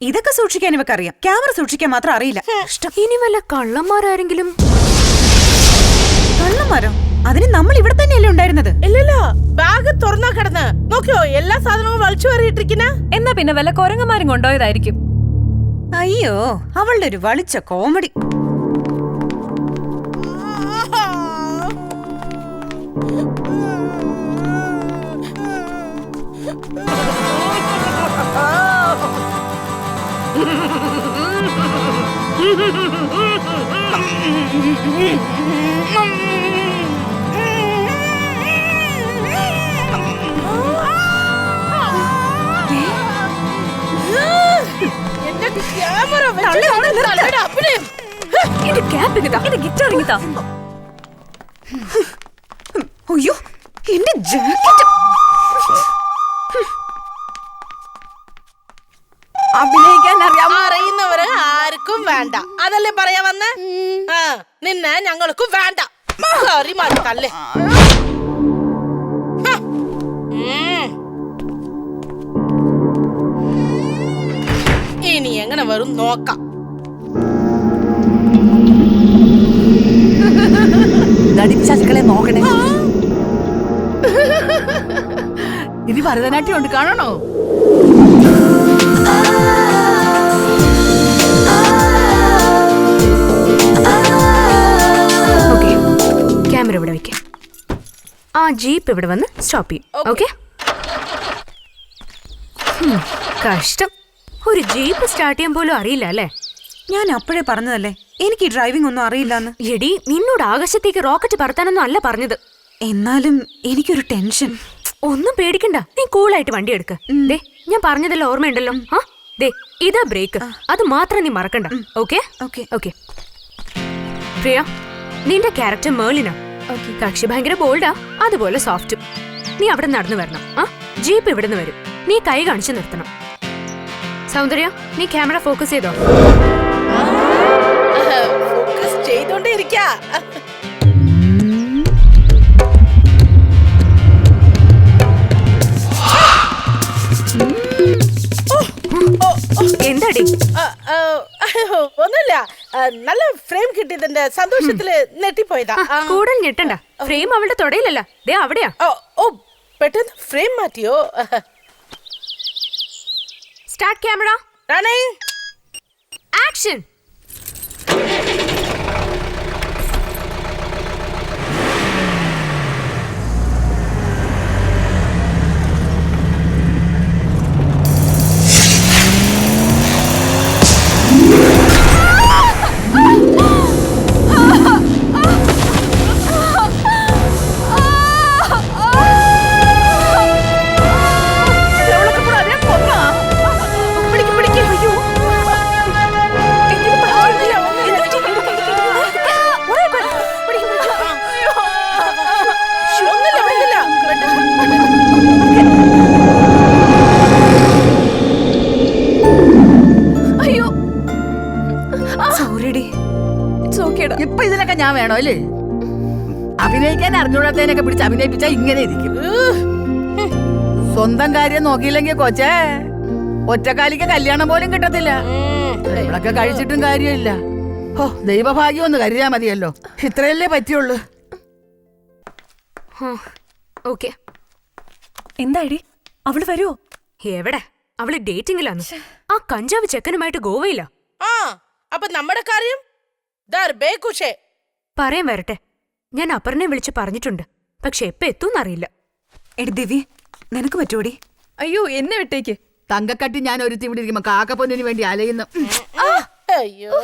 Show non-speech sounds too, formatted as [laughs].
ഇതൊക്കെ സൂക്ഷിക്കാൻ ഇവക്കറിയാം. ക്യാമറ സൂക്ഷിക്കാൻ മാത്രം അറിയില്ല. ഇനി വല്ല കള്ളന്മാരാരെങ്കിലും? കള്ളന്മാരോ? അതിന് നമ്മൾ ഇവിടെ തന്നെയല്ലേ ഉണ്ടായിരുന്നത്? ഇല്ലല്ല ബാഗ് തുറന്നാ കിടന്ന്. നോക്കിയോ എല്ലാ സാധനവും വലിച്ചു കയറിയിട്ടിരിക്കുന്ന എന്നാ പിന്നെ വല്ല കൊരങ്ങന്മാരും കൊണ്ടുപോയതായിരിക്കും. അയ്യോ അവളുടെ ഒരു വളിച്ച കോമഡി. എന്റെ ക്യാപ്പ് ഇങ്ങിതാ എന്റെ ഗിറ്റാർ ഇങ്ങിതാ വേണ്ട. അതല്ലേ പറയാ വന്ന്? ആ നിന്നെ ഞങ്ങൾക്ക് വേണ്ട. കറി മറക്കല്ലേ. ഇനി എങ്ങനെ വരും നോക്കാം. നടിപ്പിശാചുക്കളെ നോക്കണേ. ഇനി ഭരതനാട്യം ഉണ്ട് കാണണോ? ഇവിടെ വെക്കാം. ആ ജീപ്പ് ഇവിടെ വന്ന് സ്റ്റോപ്പ് ചെയ്യും. ഓക്കെ കഷ്ടം. ഒരു ജീപ്പ് സ്റ്റാർട്ട് ചെയ്യാൻ പോലും അറിയില്ല അല്ലേ? ഞാൻ അപ്പോഴേ പറഞ്ഞതല്ലേ? എനിക്ക് ഡ്രൈവിംഗ് ഒന്നും അറിയില്ലെന്ന്. എടി നിന്നോട് ആകാശത്തേക്ക് റോക്കറ്റ് പറത്താനൊന്നും അല്ല പറഞ്ഞത്. എന്നാലും എനിക്കൊരു ടെൻഷൻ. ഒന്നും പേടിക്കണ്ട. നീ കൂളായിട്ട് വണ്ടി എടുക്ക. ദേ ഞാൻ പറഞ്ഞതെല്ലാം ഓർമ്മയുണ്ടല്ലോ? ആ ദേ ഇതാ ബ്രേക്ക് അത് മാത്രം നീ മറക്കണ്ട. ഓക്കെ ഓക്കെ ഓക്കെ പ്രിയ നിന്റെ ക്യാരക്ടർ മേളിനാ. കക്ഷി ഭയങ്കര ബോൾഡാ അതുപോലെ സോഫ്റ്റും നീ അവിടെ നടന്നു വരണം. ആ ജീപ്പ് ഇവിടെ നിന്ന് വരും. നീ കൈ കാണിച്ചു നിർത്തണം. സൗന്ദര്യ നീ ക്യാമറ ഫോക്കസ് ചെയ്തോ? ഫോക്കസ് ചെയ്തോണ്ടേ ഇരിക്കാ. എന്താടി? [laughs] ഒന്നുമില്ല. നല്ല ഫ്രെയിം കിട്ടിയതിന്റെ സന്തോഷത്തിൽ നെട്ടിപ്പോയതാ കൂടെ കൂടുതൽ ഞെട്ടണ്ട. ഫ്രെയിം അവളുടെ തൊടയിലല്ല. ദേ അവിടെയാ. ഓ ഓ പെട്ടെന്ന് ഫ്രെയിം മാറ്റിയോ? സ്റ്റാർട്ട് ക്യാമറ റണ്ണിംഗ് ആക്ഷൻ ഞാൻ വേണോ അല്ലേ? അഭിനയിക്കാൻ അറിഞ്ഞൂടാത്തതിനൊക്കെ പിടിച്ച് അഭിനയിപ്പിച്ചാ ഇങ്ങനെ ഇരിക്കും. സ്വന്തം കാര്യം നോക്കിയില്ലെങ്കിൽ കൊച്ചേ ഒറ്റക്കാലിക്ക് കല്യാണം പോലും കിട്ടത്തില്ല. ഇവളൊക്കെ കഴിച്ചിട്ടും കാര്യമില്ല. ഓ ദൈവഭാഗ്യം ഒന്ന് കരുതിയാ മതിയല്ലോ. ഇത്രയല്ലേ പറ്റിയുള്ളൂ. ഓക്കെ. എന്താടി? അവൾ വരുവോ? എവിടെ? അവൾ ഡേറ്റിംഗിലാണ് ആ കഞ്ചാവ് ചെക്കനുമായിട്ട് ഗോവയിലാ. ആ അപ്പൊ നമ്മുടെ കാര്യം? ദാർ ബേക്കുഷേ പറയാൻ വരട്ടെ. ഞാൻ അപർണയെ വിളിച്ച് പറഞ്ഞിട്ടുണ്ട്. പക്ഷെ എപ്പ എത്തൂന്നറിയില്ല. എടി ദിവ്യ നിനക്ക് പറ്റൂടി? അയ്യോ എന്നെ വിട്ടേക്ക്. തങ്കക്കട്ടി ഞാൻ ഒരു ഇവിടെ ഇരിക്കുമ്പോ കാക്കപ്പൊന്നിനു വേണ്ടി അലയുന്നു. അയ്യോ.